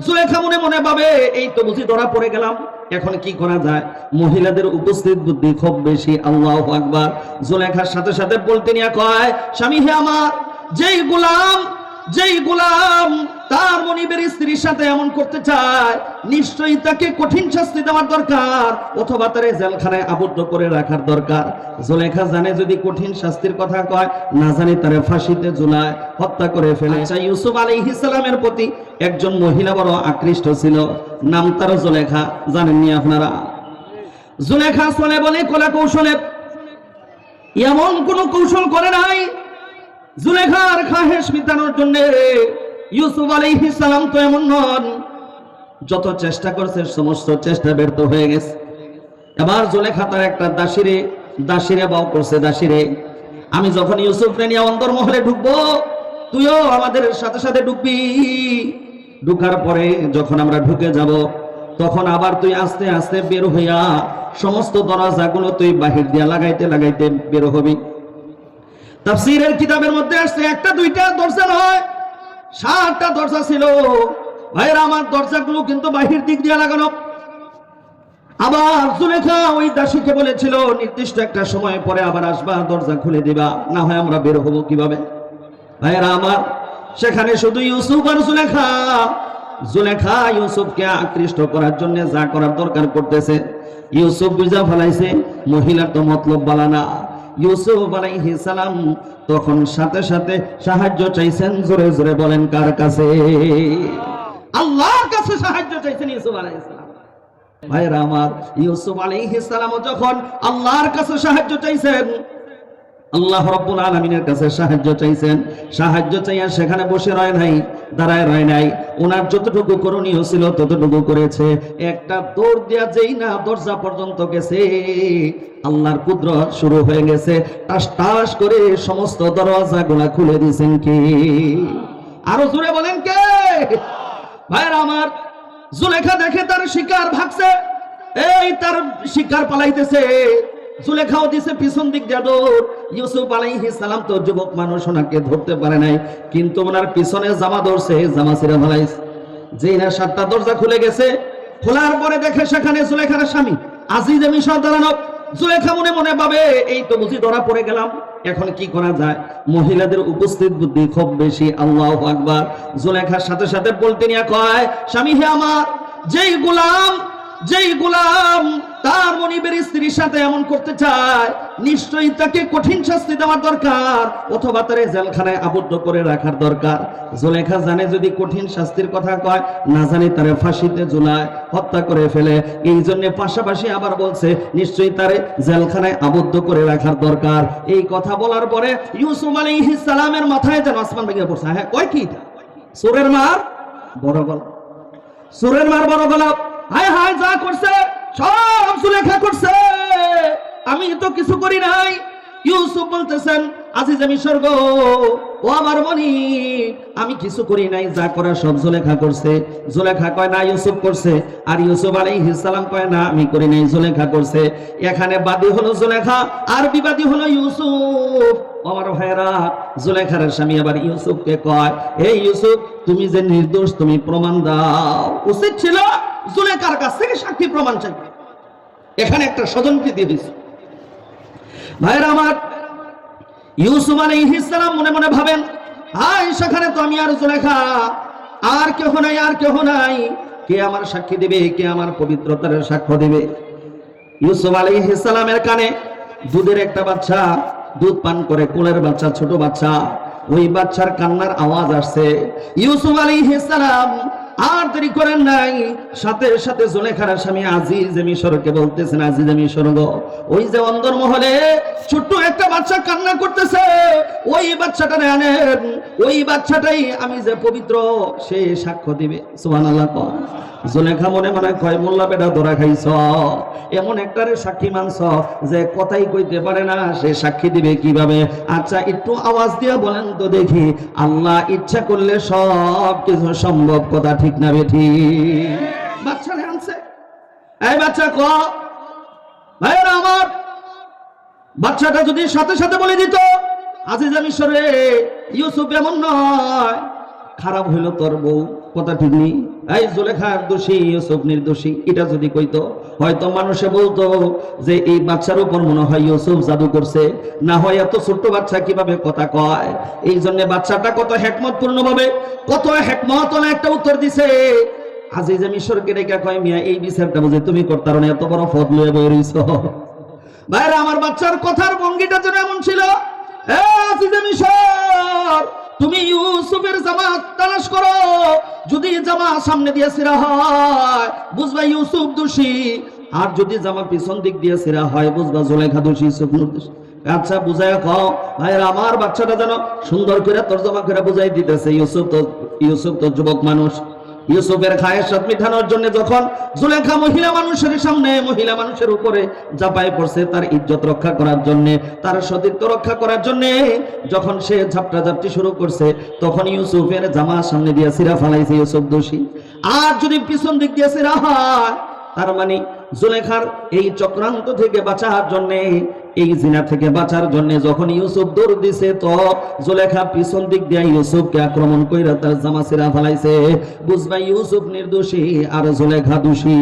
জুলেখা মনে মনে ভাবে এই তো বুঝি ধরা পড়ে গেলাম। এখন কি করা যায়? মহিলাদের উপস্থিত বুদ্ধি খুব বেশি। আল্লাহ আকবার। জুলেখার সাথে সাথে বলতে নিয়ে কয়, স্বামী হে আমার, যেই গোলাম যেই গোলাম তার মনিবের স্ত্রীর সাথে এমন করতে চায় নিশ্চয়ই তাকে কঠিন শাস্তি দেওয়ার দরকার অথবা তারে জেলখানায় আবদ্ধ করে রাখার দরকার। জুলেখা জানে যদি কঠিন শাস্তির কথা কয় না জানি তারে ফাঁসিতে ঝুলায় হত্যা করে ফেলে। আচ্ছা ইউসুফ আলাইহিস সালামের প্রতি একজন মহিলা বড় আকৃষ্ট ছিল নাম তার জুলেখা জানেননি আপনারা? জুলেখা চলে বলে কলা কৌশলে এমন কোন কৌশল করে নাই জুলেখার খাহেশ মিটানোর জন্য ইউসুফ আলাইহিস সালাম তো এমন নন, যত চেষ্টা করছে, সমস্ত চেষ্টা ব্যর্থ হয়ে গেছে। এবার জুলেখা তার একটা দাসিরে দাসিরে বাও করছে, দাসিরে, আমি যখন ইউসুফ নিয়ে অন্দরমহলে ঢুকবো, তুইও আমাদের সাথে সাথে ঢুকবি। ঢুকার পরে যখন আমরা ঢুকে যাব, তখন আবার তুই আস্তে আস্তে বের হইয়া সমস্ত দরজাগুলো তুই বাহির দিয়া লাগাইতে লাগাইতে বের হবি। তাফসীরের কিতাবের মধ্যে আসছে, একটা, দুইটা দরজা নয়, সাতটা দরজা ছিল। ভাইরা আমার দরজাগুলো কিন্তু বাহির দিক দিয়ে লাগানো। আবার জুলেখা ওই দাসীকে বলেছিল, নির্দিষ্ট একটা সময় পরে আবার আসবা, দরজা খুলে দিবা, না হয় আমরা বের হব কীভাবে? ভাইরা আমার সেখানে শুধু ইউসুফ আর জুলেখা। জুলেখা ইউসুফকে আকৃষ্ট করার জন্য যা করার দরকার করতেছে। ইউসুফ বুঝা ফেলাইছে, মহিলার তো মতলব বালানা ইউসুফ আলাইহিস সালাম তখন সাথে সাথে সাহায্য চাইছেন, জোরে জোরে বলেন, কার কাছে? আল্লাহর কাছে সাহায্য চাইছেন ইউসুফ আলাইহিস সালাম। ভাইরা আমার, ইউসুফ আলাইহিস সালাম যখন আল্লাহর কাছে সাহায্য চাইছেন আল্লাহ রব্বুল আলমিনের কাছে সাহায্য চাইছেন। সাহায্য চাইয়া সেখানে বসে রয় নাই, দাঁড়ায় রয় নাই। ওনার যতটুকু করণীয় ছিল ততটুকু করেছে। একটা দৌড় দেয়া যেই না দরজা পর্যন্ত গেছে, আল্লাহর কুদরত শুরু হয়ে গেছে। টাস টাস করে সমস্ত দরজা গুলা খুলে দিয়েছেন কি? আরও জোরে বলেন কে? ভাইরা আমার, জুলেখা দেখে তার শিকার ভাগছে। এই তার শিকার পালাইতেছে। দিছে পিছন দিক ইউসুফ আলাইহিস সালাম তো যুবক মানুষ ওনাকে ধরতে পারে নাই, কিন্তু ওনার পিছনে জামা ধরছে জামা না সাতটা দরজা খুলে গেছে, খোলার পরে দেখে সেখানে স্বামী। আজিজ মনে মনে ভাবে, এই তো বুঝি ধরা পড়ে গেলাম। এখন কি করা যায়? মহিলাদের উপস্থিত বুদ্ধি খুব বেশি। আল্লাহ আকবার। জুলেখার সাথে সাথে বলতে নিয়ে কয়, স্বামী হে আমার, যেই গোলাম যেই গোলাম তার মনিবের স্ত্রীর সাথে এমন করতে চায়, নিশ্চয়ই তাকে কঠিন শাস্তি দেওয়ার দরকার, অথবা তারে জেলখানায় আবদ্ধ করে রাখার দরকার। জুলেখা জানে যদি কঠিন শাস্তির কথা কয়, না জানি তারে ফাঁসিতে ঝুলায় হত্যা করে ফেলে। এই জন্য পাশাপাশি আবার বলছে, নিশ্চয়ই তারে জেলখানায় আবদ্ধ করে রাখার দরকার। এই কথা বলার পরে ইউসুফ আলাইহিস সালামের মাথায় যেন আসমান ভেঙে পড়ছে। হ্যাঁ কয় কি সুরের মার বড় গলা। সুরের মার বড় গলা। হায় হায়, যা করছে! সব সুলেখা করছে। আমি তো কিছু করি নাই। ইউসুফ বলতেছেন, আজিজ, আমি স্বর্গ। ও আমার মনি আমি কিছু করি নাই, যা করা সব জুলেখা করছে। জুলেখা কয় না, ইউসুফ করছে। আর ইউসুফ আলাইহিস সালাম কয় না, আমি করি নাই জুলেখা করছে। এখানে বাদী হলো জুলেখা আর বিবাদী হলো ইউসুফ। আমার ভাইরা জুলেখার স্বামী আবার ইউসুফকে কয় এই ইউসুফ, তুমি যে নির্দোষ, তুমি প্রমাণ দাও। উচিত ছিল জুলেখার কাছ থেকে সাক্ষী প্রমাণ চাই এখানে একটা স্বজনকে দিয়ে দিছে ভাইরা আমার, ইউসুফ আলাইহিস সালাম মনে মনে ভাবেন হাই সেখানে তো আমি আর জুলেখা আর কেহ নাই, আর কেহ নাই। কে আমার সাক্ষী দিবে, কে আমার পবিত্রতার সাক্ষ্য দিবে? ইউসুফ আলাইহিস সালামের কানে দুধের একটা বাচ্চা দুধ পান করে, কোলের বাচ্চা, ছোট বাচ্চা। ওই বাচ্চার কান্নার আওয়াজ আসছে। ইউসুফ আলী সালাম আর দেরি করেন নাই। সাথে সাথে জুলেখার স্বামী আজিজ মিশরকে বলতেছেন, আজিজ মিশর গো ওই যে অন্দর মহলে ছোট্ট একটা বাচ্চা কান্না করতেছে, ওই বাচ্চাটা আনেন ওই বাচ্চাটাই আমি যে পবিত্র, সে সাক্ষ্য দিবে। সুবহানাল্লাহ কর জুলেখা মনে মনে কয়, মোল্লা বেটা ধরা খাইছ, এমন একটারে সাক্ষী মানছ যে কথাই কইতে পারে না, সে সাক্ষী দিবে কীভাবে? আচ্ছা একটু আওয়াজ দিয়ে বলেন তো দেখি। আল্লাহ ইচ্ছা করলে সব কিছু সম্ভব কথা ঠিক না বেঠি বাচ্চা আনছে। এই বাচ্চা ক। ভাইরা আমার, বাচ্চাটা যদি সাথে সাথে বলে দিত, আজিজা মিশরে ইউসুফ এমন নয়। খারাপ হইল তোর বউ। কথা ঠিক নেই। এই জুলেখার দোষী, ইউসুফ নির্দোষী, এটা যদি কইতো, হয়তো মানুষে বলতো যে এই বাচ্চার উপর মনে হয় ইউসুফ জাদু করছে। না হয় এত ছোট্ট বাচ্চা কীভাবে কথা কয়? এই জন্য বাচ্চাটা কত হেকমত পূর্ণ ভাবে কত হেকমত একটা উত্তর দিছে। আজি যে মিশরকে রেখা কয়, মিয়া, এই বিচারটা বুঝে তুমি করতার না, এত বড় ফদ লয়ে বই রইছ। ভাইরা, আমার বাচ্চার কথার ভঙ্গিটা যেন এমন ছিল। এ আজিজে মিশর তুমি ইউসুফের জামা তালাশ করো। যদি জামা সামনে দিয়ে সেরা হয়, বুঝবা ইউসুফ দোষী। আর যদি জামা পিছন দিক দিয়ে সেরা হয়, বুঝবা জোলেখা দোষী, ইউসুফ দোষী। আচ্ছা বুঝাই কও ভাইরা আমার বাচ্চাটা যেন সুন্দর করে তর্জমা করে বুঝাই দিতেছে। ইউসুফ তো ইউসুফ তো যুবক মানুষ। ইউসুফের খায়ের সাথ মিঠানোর জন্য যখন জুলেখা মহিলা মানুষের সামনে, মহিলা মানুষের উপরে চাপায় পড়ছে, তার ইজ্জত রক্ষা করার জন্য, তার সতীত্ব রক্ষা করার জন্য, যখন সে ঝাপটা ঝাপটি শুরু করছে, তখন ইউসুফের জামা সামনে দিয়ে সিরা ফালাইছে ইউসুফ দোষী। আর যদি পিছন দিক দিয়ে সিরা হয়, তার মানে জুলেখার এই চক্রান্ত থেকে বাঁচার জন্য এই জিনা থেকে বাঁচার জন্য যখন ইউসুফ দৌড় দিছে, তো জোলেখা পিছন দিক দিয়ে ইউসুফকে আক্রমণ করে তার জামা সিরা ফেলাইছে। বুঝবা ইউসুফ নির্দোষী আর জোলেখা দোষী।